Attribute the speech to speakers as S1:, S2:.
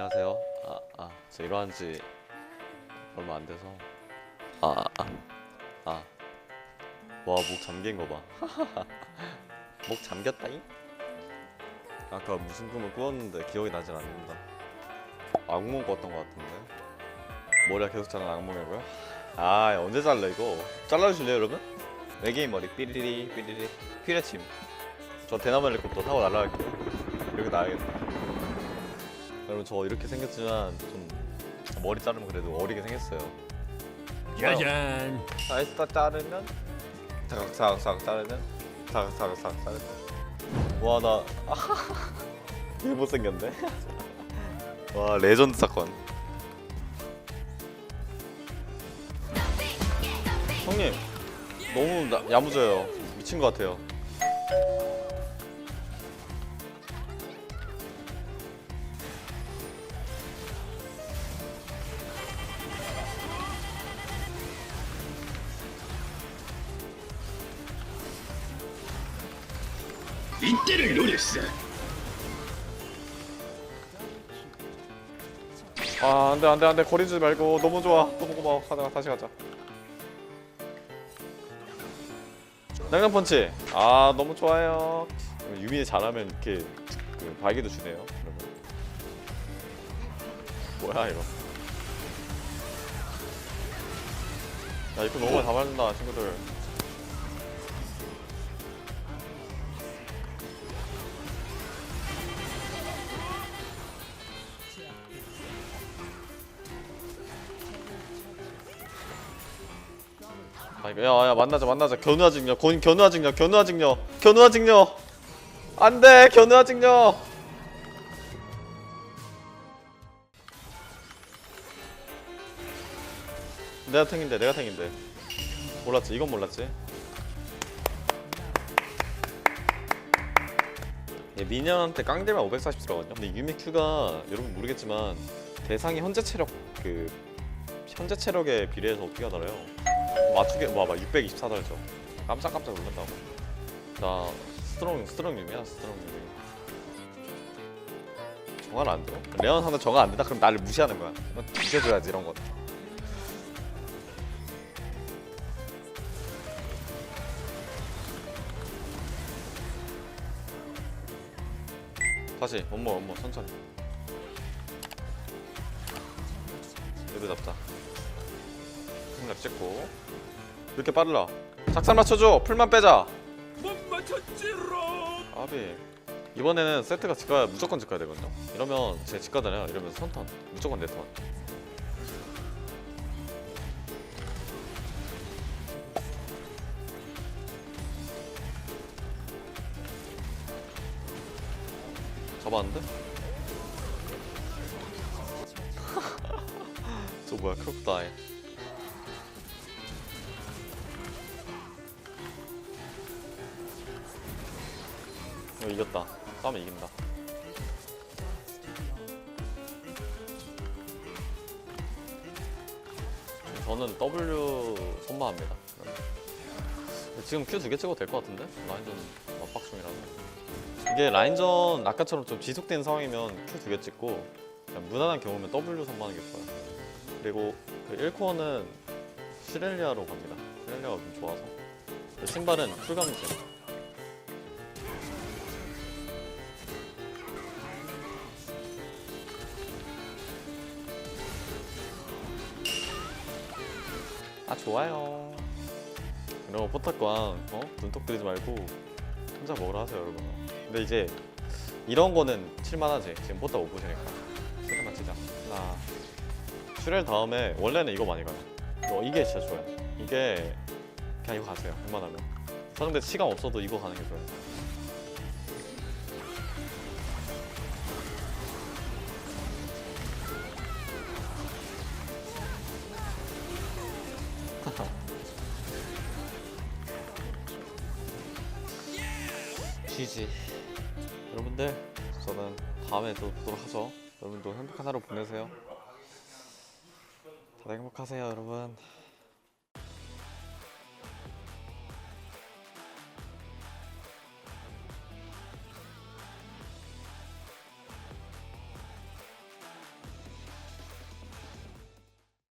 S1: 안녕하세요. 아, 아, 저 일어난 지 얼마 안 돼서. 아, 아, 아. 아. 와, 목 잠긴 거 봐. 목 잠겼다잉? 아까 무슨 꿈을 꾸었는데 기억이 나진 않는다. 악몽 꿨던 것 같은데. 머리가 계속 자란 악몽이고요. 아, 언제 잘라 이거? 잘라주실래요, 여러분? 외계인 머리 삐리리 삐리리 휘레침. 저 대나무 헬리콥터 타고 날아갈게요. 이렇게 나야겠다. 여러분 저 이렇게 생겼지만 좀 머리 자르면 그래도 어리게 생겼어요.
S2: 짜잔.
S1: 사이스타 자르면 사각사각사각 자르면 사각사각사각 자르면 와나 되게 못생겼네. 와 레전드 사건. 형님 너무 나- 야무져요. 미친 것 같아요.
S2: 이때를 노렸어.
S1: 아 안돼 안돼 안돼. 거리 주지 말고. 너무 좋아. 너무 고마워. 가자 다시 가자. 냉면 펀치. 아 너무 좋아요. 유민이 잘하면 이렇게 그 발기도 주네요 여러분. 뭐야 이거? 야 이거 너무 다 맞는다 친구들 야야 만나자 만나자. 견우아 직녀 권 견우아 직녀 견우아 직녀 견우아 직녀. 안돼 견우아 직녀. 내가 탱인데 내가 탱인데. 몰랐지? 이건 몰랐지? 얘 미녀한테 깡대면 540 들어거든요 근데 유미 큐가 여러분 모르겠지만 대상이 현재 체력 그 현재 체력에 비례해서 어떻게 하더라요 맞추게 와봐 624 달죠. 깜짝깜짝 놀란다고. 나 스트롱 스트롱 유미야 스트롱 유미 정화를 안 줘? 레온 하나 정화 안 된다? 그럼 나를 무시하는 거야. 너 뒤져줘야지 이런 거. 다시 원모 원모 천천히. 얘도 잡자 풀랩 찍고. 이렇게 빠르라. 작살 맞춰줘. 풀만 빼자.
S2: 못 맞췄지롱.
S1: 아비 이번에는 세트가 집가야 무조건 집가야 되거든요. 이러면 제 집가잖아요. 이러면 선턴. 무조건 내턴. 잡았는데? 저 뭐야 크롭다이 이거 이겼다. 싸우면 이긴다. 저는 W 선마합니다. 지금 Q 두 개 찍어도 될 것 같은데? 라인전 맞박중이라서. 이게 라인전 아까처럼 좀 지속된 상황이면 Q 두 개 찍고 그냥 무난한 경우면 W 선마하는 게 좋아요. 그리고 그 1코어는 시렐리아로 갑니다. 시렐리아가 좀 좋아서. 신발은 풀감이세 아 좋아요. 이런 거 포탑광 어? 눈독 들이지 말고 혼자 먹으라 하세요 여러분. 근데 이제 이런 거는 칠만하지. 지금 포탑 못 보시니까. 세개만 치자. 하나 슈렐 다음에 원래는 이거 많이 가요. 이거 이게 진짜 좋아요. 이게 그냥 이거 가세요 웬만하면. 상대 시간 없어도 이거 가는 게 좋아요 GG 여러분들 저는 다음에 또 보도록 하죠 여러분도 행복한 하루 보내세요. 다들 행복하세요 여러분